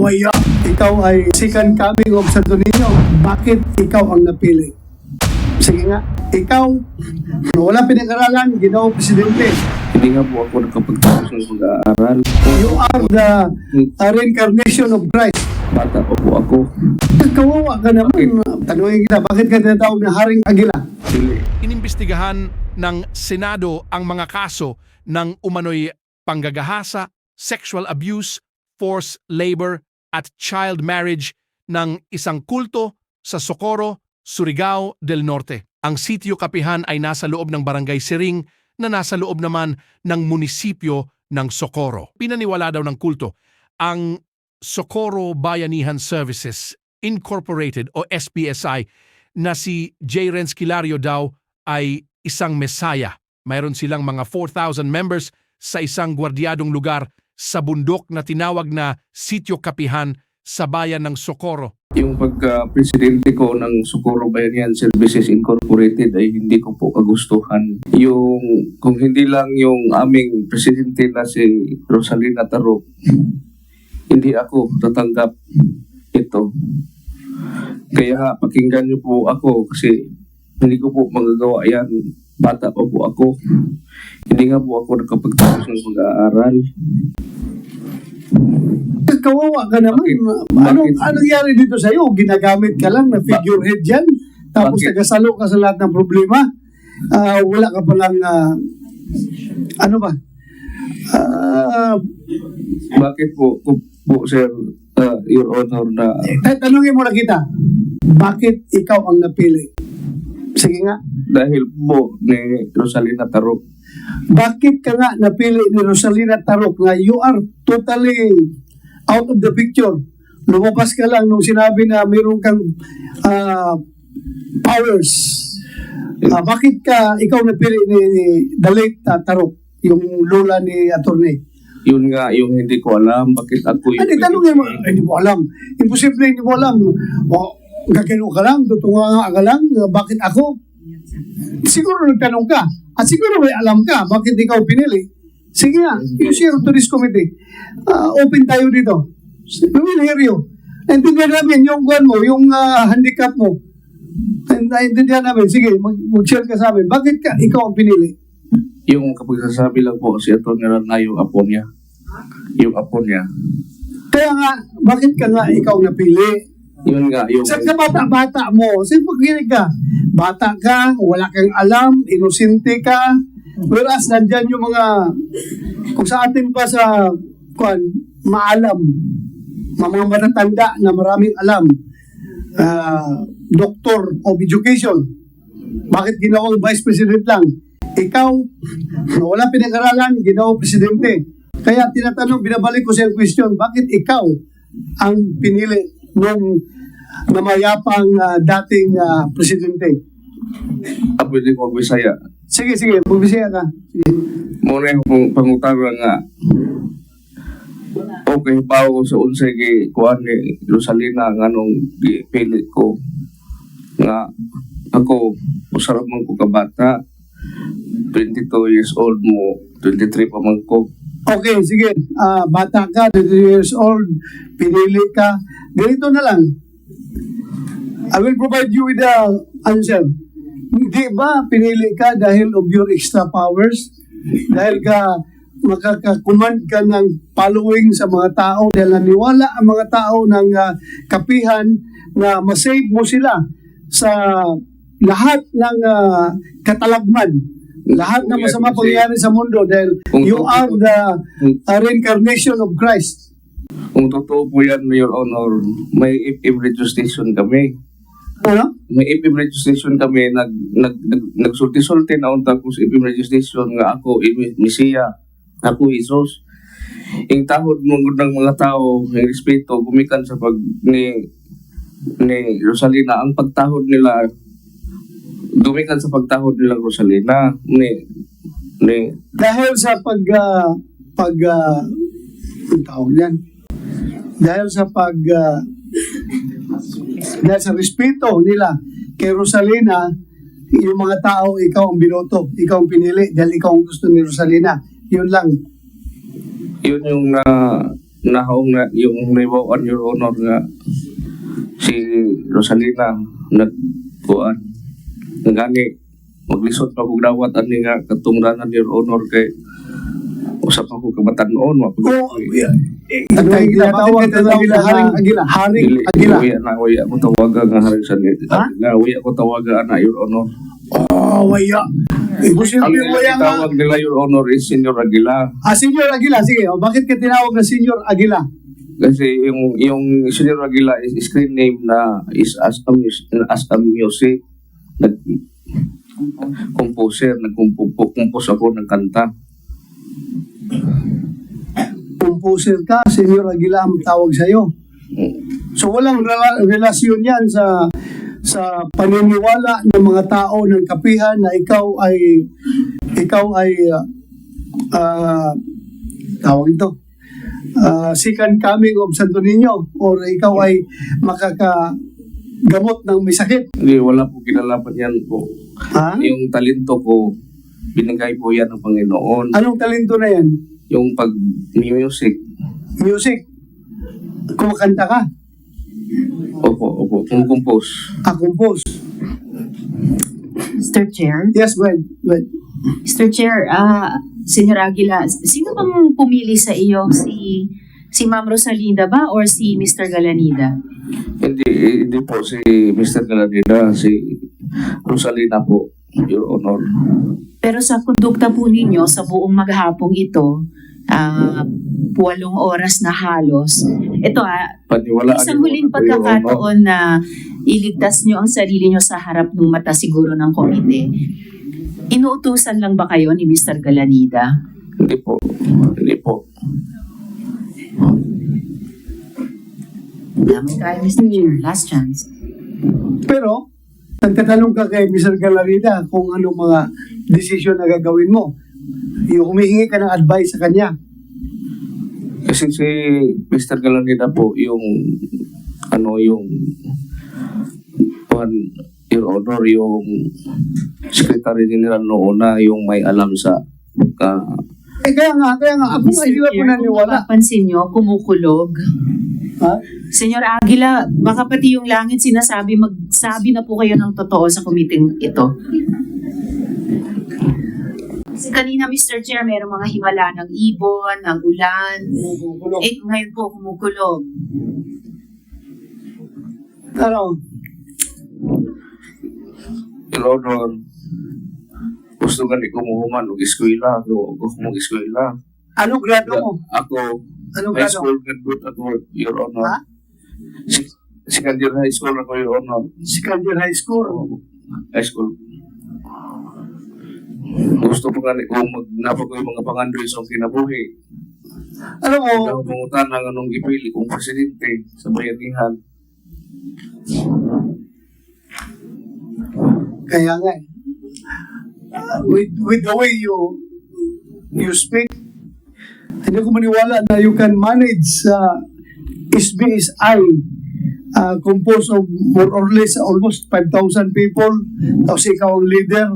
Kawaya, ikaw ay second coming of Santo Niño. Bakit ikaw ang napili? Sige nga, ikaw, na wala pinag-aralan, ginawa presidente. Hindi nga po ako nakapagtapos ng pag-aaral. You are the uh, reincarnation of Christ. Bata pa po ako. Kawawa ka naman. Tanungin kita, bakit ka tinatawag na Haring Agila? Inimbestigahan ng Senado ang mga kaso ng umano'y panggagahasa, sexual abuse, forced labor at child marriage ng isang kulto sa Socorro, Surigao del Norte. Ang sitio kapihan ay nasa loob ng barangay Siring na nasa loob naman ng munisipyo ng Socorro. Pinaniwala daw ng kulto ang Socorro Bayanihan Services Incorporated o SPSI na si J. Renz Kilario daw ay isang mesaya. Mayroon silang mga 4,000 members sa isang gwardyadong lugar sa bundok na tinawag na Sitio Kapihan sa bayan ng Socorro. Yung pagka-presidente ko ng Socorro Bayanihan Services Incorporated ay hindi ko po kagustuhan. Yung, kung hindi lang yung aming presidente na si Rosalina Tarok, hindi ako tatanggap ito. Kaya pakinggan niyo po ako kasi hindi ko po magagawa yan. Bata pa po ako. Hindi nga po ako nakapagtapos ng pag-aaral. Kawawa ka naman. Bakit? Anong, Bakit? anong nangyari dito sa'yo? Ginagamit ka lang na figurehead yan? Tapos Bakit? nagasalo ka sa lahat ng problema? Ah, wala ka palang, ah, ano ba? Ah, Bakit po, po, po sir, uh, Your Honor, na eh, tanungin mo na kita, bakit ikaw ang napili? Sige nga, dahil po ni Rosalina Tarok, bakit ka nga napili ni Rosalina Tarok na you are totally out of the picture? Lumabas ka lang nung sinabi na mayroon kang ah, powers. Ah, bakit ka ikaw napili ni, ni the late ah, Tarok, yung lola ni attorney? yun nga yung hindi ko alam bakit ako yung... Ano, tanongin mo, "Ay, hindi mo alam. Imposible, hindi mo alam. O, gagano ka lang, tutunga ka lang, bakit ako? Siguro nagtanong ka. At siguro may alam ka, bakit ikaw pinili? Sige nga, you share to this committee. Ah, open tayo dito. We will hear you. Naintindihan namin yung guan mo, yung ah, handicap mo. Naintindihan namin. Sige, mag- mag-share ka sa amin. Bakit ka, ikaw ang pinili? Yung kapag sasabi lang po si Atty. na yung apo niya. Yung apo niya. Kaya nga, bakit ka nga ikaw napili? Yun nga, yung... Sa ka bata-bata mo, pakinig ka. Bata ka, wala kang alam, inosente ka. Whereas nandyan yung mga, kung sa atin pa sa, kwan, maalam, mga matatanda na maraming alam, ah, doctor of education, bakit ginawang vice president lang? Ikaw, na wala pinag-aralan, ginawang presidente. Kaya tinatanong, binabalik ko sa question, bakit ikaw ang pinili nung namayapang ah, dating ah, presidente? Ah, pwede ko magbisaya. Sige, sige, magbisaya ka. Muna yung pangutara nga. Okay, bago sa unsay gi kuan ni Rosalina nga nung pili ko nga ako usarap man ko kabata 22 years old mo 23 pa man ko Okay, sige. Ah, bata ka, 22 years old, pinili ka. Ganito na lang. I will provide you with the answer. Hindi ba pinili ka dahil of your extra powers? Dahil ka makakakumand ka ng following sa mga tao dahil naniwala ang mga tao ng ah, kapihan na masave mo sila sa lahat ng ah, katalagman lahat ng masama pangyayari sa mundo dahil Kung- you are the uh, reincarnation of Christ. kung totoo po yan Your Honor may if registration kami Ano? may IPM registration kami nag nag, nag nagsulti-sulti na unta ko sa IPM registration nga ako i- Mesiya ako Isos ing tahod mo ng mga tao ng respeto gumikan sa pag ni ni Rosalina ang pagtahod nila gumikan sa pagtahod nila Rosalina ni ni Dahil sa pag uh, pag uh, tawag yan. Dahil sa pag ah, dahil sa respeto nila kay Rosalina, yung mga tao, ikaw ang binoto, ikaw ang pinili, dahil ikaw ang gusto ni Rosalina. Yun lang. yun yung na nahaong na yung naiwaan your honor nga si Rosalina nagkuan ngani maglisod pa kog dawat ani nga katungdanan your honor kay usap ako kabatan-on wa pag yeah. ano yung tinatawag ka na Agila? Haring Agila. Uwi na, uwi ako tawaga nga haring sa Ha? Nga, uwi ako tawaga na, Your Honor. Oh, waya. Eh, sino Ang tawag nila, Your Honor, is Senior Aguila. Ah, Senyor Aguila. Sige, o, bakit ka tinawag na Senyor Aguila? Kasi yung yung Senior Aguila is screen name na is as a, as a music. Nag, composer, nag-compose ako ng kanta. Composer ka, Senyor Aguila ang tawag sa'yo. So walang rela- relasyon yan sa sa paniniwala ng mga tao ng kapihan na ikaw ay ikaw ay ah, tawag ito ah, second coming of Santo Niño or ikaw ay makakagamot ng may sakit. Hindi, wala po kinalaman yan po. Ha? Yung talento ko, binigay po yan ng Panginoon. Anong talento na yan? Yung pag-music, Music. Kumakanta ka. opo, opo, kumukompose. Ah, compose. Mr. Chair, Yes, Gwen. Gwen. Mr. Chair, ah, Senyor Aguila, sino bang pumili sa iyo? Si si Ma'am Rosalinda ba or si Mr. Galanida? Hindi, hindi po si Mr. Galadina, si Rosalina po, Your Honor. Pero sa kondukta po ninyo sa buong maghapong ito, ah, walong oras na halos. Ito ah, Paniwalaan isang huling pagkakataon na iligtas nyo ang sarili nyo sa harap ng mata siguro ng komite. Inuutusan lang ba kayo ni Mr. Galanida? Hindi po, hindi po. Damay tayo, Mr. Chair. Last chance. Pero, nagtatanong ka kay Mr. Galarida kung anong mga desisyon na gagawin mo. Yung humihingi ka ng advice sa kanya. Kasi si Mr. Galanina po, yung, ano, yung, one, Your Honor, yung Secretary General noon na yung may alam sa ka, Eh kaya nga, kaya nga, ako nga hindi ako kung naniwala. mapapansin nyo, kumukulog. Ha? Senyor Aguila, baka pati yung langit sinasabi, magsabi na po kayo ng totoo sa kumiting ito. Kasi kanina, Mr. Chair, mayroong mga himala ng ibon, ng ulan. Eh, ngayon po, kumukulog. Ano? Your Honor, gusto gani ko muhuman og eskwela, ako ako mo eskwela. Anong grado mo? Ako, Anong high grado? school graduate ako, Your Honor. Ha? Si- Second year high school ako, Your Honor. Second year high school. high school. Gusto ko nga kung magnapa ko yung mga pangandoy sa kinabuhi. Alam mo, Ikaw pangutan ng anong ipili kong presidente sa bayanihan. kaya nga eh. Uh, with, with the way you you speak, hindi ko maniwala na you can manage uh, SBSI uh, composed of more or less almost 5,000 people. Tapos ikaw ang leader